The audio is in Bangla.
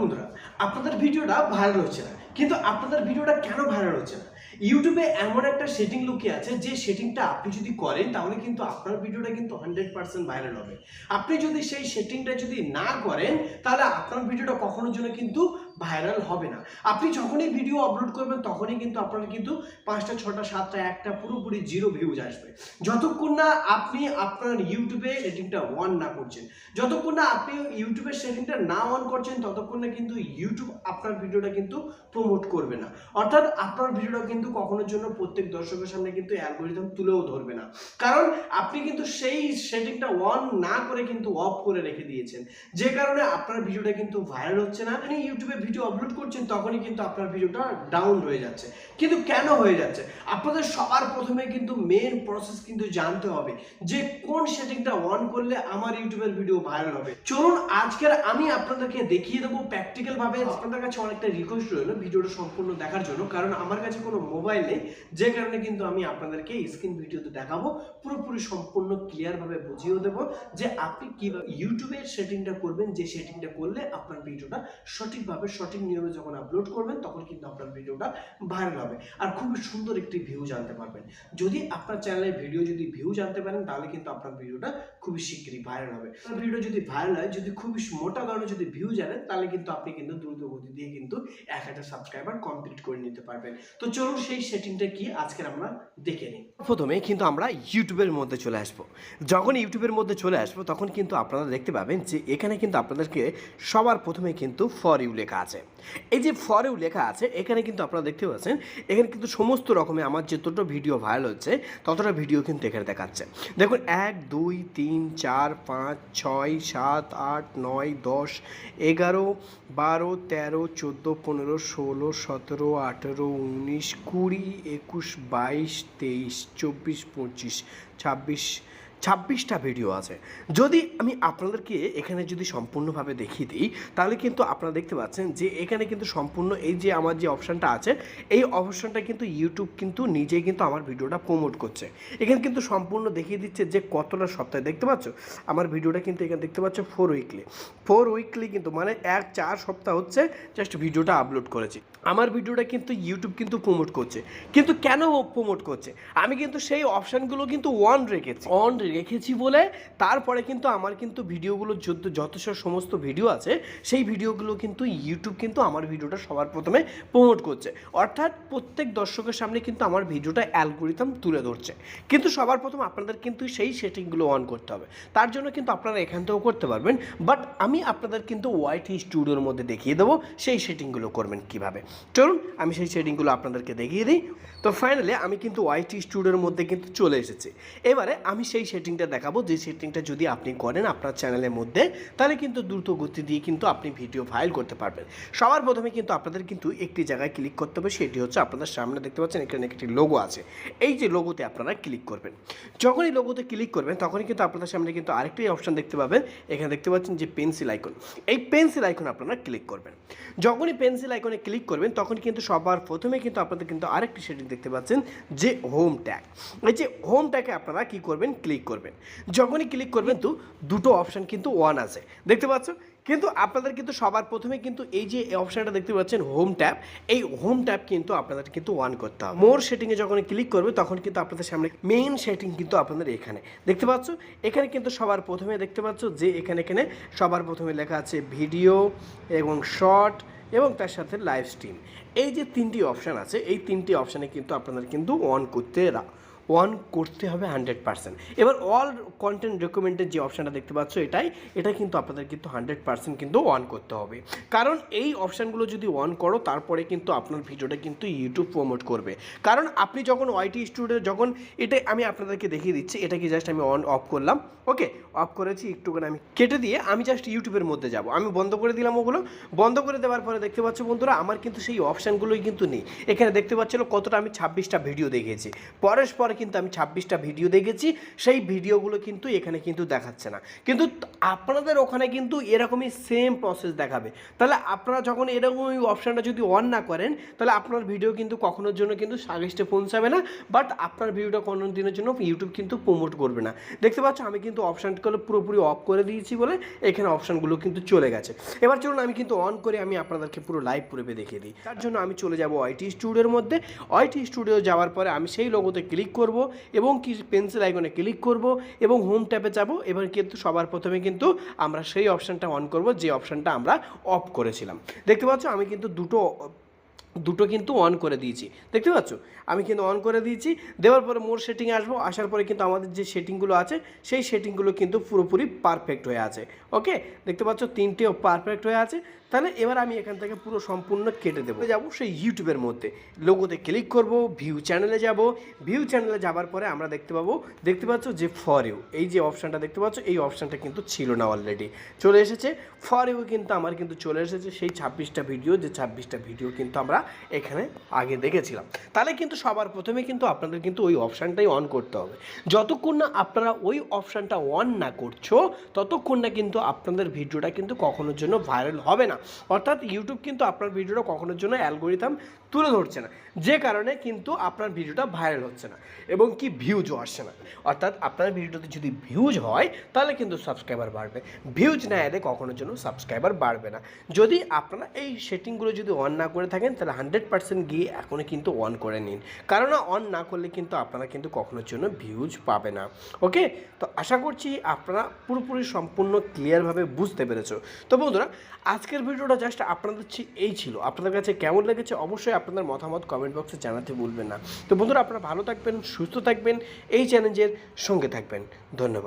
বন্ধুরা আপনাদের ভিডিওটা ভাইরাল হচ্ছে না। কিন্তু আপনাদের ভিডিওটা কেন ভাইরাল হচ্ছে না? ইউটিউবে এমন একটা সেটিং লুকিয়ে আছে, যে সেটিংটা আপনি যদি করেন, তাহলে কিন্তু আপনার ভিডিওটা কিন্তু হান্ড্রেড পার্সেন্ট ভাইরাল হবে। আপনি যদি সেই সেটিংটা যদি না করেন, তাহলে আপনার ভিডিওটা কখনোর জন্য কিন্তু ভাইরাল হবে না। আপনি যখনই ভিডিও আপলোড করবেন, তখনই কিন্তু আপনার কিন্তু পাঁচটা, ছটা, সাতটা, একটা পুরোপুরি জিরো ভিউজ আসবে। যতক্ষণ না আপনি আপনার ইউটিউবে সেটিংটা অন না করছেন, যতক্ষণ না আপনি ইউটিউবের সেটিংটা না অন করছেন, ততক্ষণ না কিন্তু ইউটিউব আপনার ভিডিওটা কিন্তু প্রমোট করবে না। অর্থাৎ আপনার ভিডিওটা কিন্তু কখনোর জন্য প্রত্যেক দর্শকের সামনে কিন্তু অ্যালগোরিদম তুলেও ধরবে না। কারণ আপনি কিন্তু সেই সেটিংটা অন না করে কিন্তু অফ করে রেখে দিয়েছেন। যে কারণে আপনার ভিডিওটা কিন্তু ভাইরাল হচ্ছে না। আপনি ইউটিউবে ভিডিও আপলোড করছেন, তখনই কিন্তু আপনার ভিডিওটা ডাউন হয়ে যাচ্ছে। কিন্তু কেন হয়ে যাচ্ছে? আপনাদের সবার প্রথমে কিন্তু মেন প্রসেস কিন্তু জানতে হবে যে কোন সেটিংটা অন করলে আমার ইউটিউবের ভিডিও ভাইরাল হবে। চলুন আজকের আমি আপনাদেরকে দেখিয়ে দেবো প্র্যাকটিক্যাল ভাবে। আপনাদের কাছে অনেকটা রিকোয়েস্ট রইল ভিডিওটা সম্পূর্ণ দেখার জন্য কারণ আমার কাছে কোনো মোবাইল নেই যে কারণে কিন্তু আমি আপনাদেরকে স্ক্রিন ভিডিওতে দেখাবো। পুরোপুরি সম্পূর্ণ ক্লিয়ার ভাবে বুঝিয়েও দেবো যে আপনি কীভাবে ইউটিউবের সেটিংটা করবেন যে সেটিংটা করলে আপনার ভিডিওটা সঠিকভাবে সঠিক নিয়মে যখন আপলোড করবেন তখন কিন্তু আপনার ভিডিওটা ভাইরাল হবে। আর খুবই সুন্দর একটি ভিউ জানতে পারবেন। যদি আপনার চ্যানেলে ভিডিও যদি ভিউ জানতে পারেন, তাহলে কিন্তু আপনার ভিডিওটা খুবই শীঘ্রই ভাইরাল হবে। ভিডিও যদি ভাইরাল হয়, যদি খুবই মোটা কারণে যদি ভিউ জানেন, তাহলে কিন্তু আপনি কিন্তু দ্রুত গতি দিয়ে কিন্তু এক হাজার সাবস্ক্রাইবার কমপ্লিট করে নিতে পারবেন। তো চলুন সেই সেটিংটা কি আজকের আমরা দেখে নিই। প্রথমে কিন্তু আমরা ইউটিউবের মধ্যে চলে আসব। যখন ইউটিউবের মধ্যে চলে আসব, তখন কিন্তু আপনারা দেখতে পাবেন যে এখানে কিন্তু আপনাদেরকে সবার প্রথমে কিন্তু ফর ইউ লেখা আছে। এই যে ফর ইউ লেখা আছে, এখানে কিন্তু আপনারা দেখতে পাচ্ছেন, এখানে কিন্তু সমস্ত রকমের আমার যতটা ভিডিও ভাইরাল হচ্ছে ততটা ভিডিও কিন্তু এখানে দেখাচ্ছে। দেখুন, এক, দুই, তিন, চার, পাঁচ, ছয়, সাত, আট, নয়, দশ, এগারো, বারো, তেরো, চোদ্দ, পনেরো, ষোলো, সতেরো, আঠেরো, উনিশ, কুড়ি, একুশ, বাইশ, তেইশ, চব্বিশ, পঁচিশ, ছাব্বিশ ছাব্বিশটা ভিডিও আছে। যদি আমি আপনাদেরকে এখানে যদি সম্পূর্ণভাবে দেখিয়ে দিই, তাহলে কিন্তু আপনারা দেখতে পাচ্ছেন যে এখানে কিন্তু সম্পূর্ণ এই যে আমার যে অপশানটা আছে, এই অপশানটা কিন্তু ইউটিউব কিন্তু নিজেই কিন্তু আমার ভিডিওটা প্রমোট করছে। এখানে কিন্তু সম্পূর্ণ দেখিয়ে দিচ্ছে যে কতটা সপ্তাহে, দেখতে পাচ্ছ? আমার ভিডিওটা কিন্তু এখানে দেখতে পাচ্ছ ফোর উইকলি ফোর উইকলি কিন্তু মানে এক চার সপ্তাহ হচ্ছে জাস্ট ভিডিওটা আপলোড করেছি। আমার ভিডিওটা কিন্তু ইউটিউব কিন্তু প্রমোট করছে। কিন্তু কেন প্রমোট করছে? আমি কিন্তু সেই অপশানগুলো কিন্তু অন রেখেছি। অন রেখেছি বলে, তারপরে কিন্তু আমার কিন্তু ভিডিওগুলো যত যত সমস্ত ভিডিও আছে, সেই ভিডিওগুলো কিন্তু ইউটিউব কিন্তু আমার ভিডিওটা সবার প্রথমে প্রমোট করছে। অর্থাৎ প্রত্যেক দর্শকের সামনে কিন্তু আমার ভিডিওটা অ্যালগোরিদম তুলে ধরছে। কিন্তু সবার প্রথম আপনাদের কিন্তু সেই সেটিংগুলো অন করতে হবে। তার জন্য কিন্তু আপনারা এখান থেকেও করতে পারবেন বাট আমি আপনাদের কিন্তু ওয়াইটি স্টুডিওর মধ্যে দেখিয়ে দেবো, সেই সেটিংগুলো করবেন কীভাবে। চলুন, আমি সেই সেটিংগুলো আপনাদেরকে দেখিয়ে দিই। তো ফাইনালি আমি কিন্তু ওয়াইটি স্টুডিওর মধ্যে কিন্তু চলে এসেছি। এবারে আমি সেই সেটিংটা দেখাবো। যে সেটিংটা যদি আপনি করেন আপনার চ্যানেলের মধ্যে, তাহলে কিন্তু দ্রুত গতি দিয়ে কিন্তু আপনি ভিডিও ফাইল করতে পারবেন। সবার প্রথমে কিন্তু আপনাদের কিন্তু একটি জায়গায় ক্লিক করতে হবে, সেটি হচ্ছে আপনাদের সামনে দেখতে পাচ্ছেন, এখানে একটি লোগো আছে। এই যে লোগোতে আপনারা ক্লিক করবেন। যখনই লোগোতে ক্লিক করবেন, তখনই কিন্তু আপনাদের সামনে কিন্তু আরেকটি অপশন দেখতে পাবেন। এখানে দেখতে পাচ্ছেন যে পেন্সিল আইকন এই পেন্সিল আইকন আপনারা ক্লিক করবেন। যখনই পেন্সিল আইকনে ক্লিক করবেন, তখন কিন্তু সবার প্রথমে কিন্তু আপনাদের কিন্তু আরেকটি সেটিং দেখতে পাচ্ছেন, যে হোম ট্যাগ এই যে হোম ট্যাগে আপনারা কি করবেন? ক্লিক করবেন। যখনই ক্লিক করবেন তো দুটো অপশান কিন্তু ওয়ান আছে। দেখতে পাচ্ছ? কিন্তু আপনাদের কিন্তু সবার প্রথমে কিন্তু এই যে অপশানটা দেখতে পাচ্ছেন হোম ট্যাব এই হোম ট্যাব কিন্তু আপনাদের কিন্তু ওয়ান করতে হবে। মোর সেটিংয়ে যখন ক্লিক করবে, তখন কিন্তু আপনাদের সামনে মেইন সেটিং কিন্তু আপনাদের এখানে। দেখতে পাচ্ছ? এখানে কিন্তু সবার প্রথমে দেখতে পাচ্ছ যে এখানে এখানে সবার প্রথমে লেখা আছে ভিডিও এবং শর্ট এবং তার সাথে লাইভ স্ট্রিম এই যে তিনটি অপশান আছে, এই তিনটি অপশানে কিন্তু আপনাদের কিন্তু অন করতে অন করতে হবে হান্ড্রেড পার্সেন্ট। এবার অল কন্টেন্ট ডকুমেন্টের যে অপশানটা দেখতে পাচ্ছ এটাই, এটা কিন্তু আপনাদের কিন্তু হান্ড্রেড পার্সেন্ট কিন্তু অন করতে হবে। কারণ এই অপশানগুলো যদি অন করো, তারপরে কিন্তু আপনার ভিডিওটা কিন্তু ইউটিউব প্রমোট করবে। কারণ আপনি যখন ওয়াইটি স্টুডিও যখন এটা আমি আপনাদেরকে দেখিয়ে দিচ্ছি এটাকে জাস্ট আমি অন অফ করলাম। ওকে অফ করেছি, একটুখানি আমি কেটে দিয়ে আমি জাস্ট ইউটিউবের মধ্যে যাব। আমি বন্ধ করে দিলাম ওগুলো। বন্ধ করে দেওয়ার পরে দেখতে পাচ্ছ বন্ধুরা, আমার কিন্তু সেই অপশানগুলোই কিন্তু নেই। এখানে দেখতে পাচ্ছিল কতটা আমি ছাব্বিশটা ভিডিও দেখেছি পরের পরে কিন্তু আমি ছাব্বিশটা ভিডিও দেখেছি, সেই ভিডিওগুলো কিন্তু এখানে কিন্তু দেখাচ্ছে না। কিন্তু আপনাদের ওখানে কিন্তু এরকমই সেম প্রসেস দেখাবে। তাহলে আপনারা যখন এরকম ওই অপশানটা যদি অন না করেন, তাহলে আপনার ভিডিও কিন্তু কখনোর জন্য কিন্তু সাজেস্টে পৌঁছাবে না বাট আপনার ভিডিওটা কোনো দিনের জন্য ইউটিউব কিন্তু প্রমোট করবে না। দেখতে পাচ্ছ, আমি কিন্তু অপশানগুলো পুরোপুরি অফ করে দিয়েছি বলে এখানে অপশানগুলো কিন্তু চলে গেছে। এবার চলুন আমি কিন্তু অন করে আমি আপনাদেরকে পুরো লাইভ প্রুফে দেখিয়ে দিই। তার জন্য আমি চলে যাব ওয়াইটি স্টুডিওর মধ্যে। ওয়াইটি স্টুডিও যাওয়ার পরে আমি সেই লোগোতে ক্লিক করব এবং কি পেন্সিল আইকনে ক্লিক করব এবং হোম ট্যাপে যাব। এবার কিন্তু সবার প্রথমে কিন্তু আমরা সেই অপশানটা অন করব, যে অপশানটা আমরা অফ করেছিলাম। দেখতে পাচ্ছ আমি কিন্তু দুটো দুটো কিন্তু অন করে দিয়েছি। দেখতে পাচ্ছ? আমি কিন্তু অন করে দিয়েছি। দেওয়ার পরে মোর সেটিং আসব। আসার পরে কিন্তু আমাদের যে সেটিংগুলো আছে, সেই সেটিংগুলো কিন্তু পুরোপুরি পারফেক্ট হয়ে আছে। ওকে দেখতে পাচ্ছ তিনটেও পারফেক্ট হয়ে আছে। তাহলে এবার আমি এখান থেকে পুরো সম্পূর্ণ কেটে দেবো। যাব সেই ইউটিউবের মধ্যে। লোগোতে ক্লিক করব ভিউ চ্যানেলে যাব। ভিউ চ্যানেলে যাবার পরে আমরা দেখতে পাবো, দেখতে পাচ্ছ যে ফর ইউ এই যে অপশানটা দেখতে পাচ্ছ, এই অপশানটা কিন্তু ছিল না অলরেডি চলে এসেছে ফর ইউ কিন্তু আমার কিন্তু চলে এসেছে সেই ছাব্বিশটা ভিডিও যে ছাব্বিশটা ভিডিও কিন্তু আমরা এখানে আগে দেখেছিলাম। তাহলে কিন্তু সবার প্রথমে কিন্তু আপনাদের কিন্তু ওই অপশানটাই অন করতে হবে। যতক্ষণ না আপনারা ওই অপশানটা অন না করছ, ততক্ষণ না কিন্তু আপনাদের ভিডিওটা কিন্তু কখনোর জন্য ভাইরাল হবে না। অর্থাৎ ইউটিউব কিন্তু আপনার ভিডিওটা কখনোর জন্য অ্যালগোরিথাম তুলে ধরছে না। যে কারণে কিন্তু আপনার ভিডিওটা ভাইরাল হচ্ছে না এবং কি ভিউজও আসছে না। অর্থাৎ আপনার ভিডিওতে যদি ভিউজ হয়, তাহলে কিন্তু সাবস্ক্রাইবার বাড়বে। ভিউজ না এলে কখনোর জন্য সাবস্ক্রাইবার বাড়বে না। যদি আপনারা এই সেটিংগুলো যদি অন না করে থাকেন, তাহলে হান্ড্রেড পার্সেন্ট গিয়ে এখনই কিন্তু অন করে নিন। কারণ অন না করলে কিন্তু আপনারা কিন্তু কখনোর জন্য ভিউজ পাবে না। ওকে? তো আশা করছি আপনারা পুরোপুরি সম্পূর্ণ ক্লিয়ারভাবে বুঝতে পেরেছ। তো বন্ধুরা, আজকের ভিডিওটা জাস্ট আপনাদের এই ছিল। আপনাদের কাছে কেমন লেগেছে অবশ্যই আপনাদের মতামত কমেন্ট বক্সে জানাতে ভুলবেন না। তো বন্ধুরা, আপনারা ভালো থাকবেন, সুস্থ থাকবেন, এই চ্যালেঞ্জের সঙ্গে থাকবেন। ধন্যবাদ।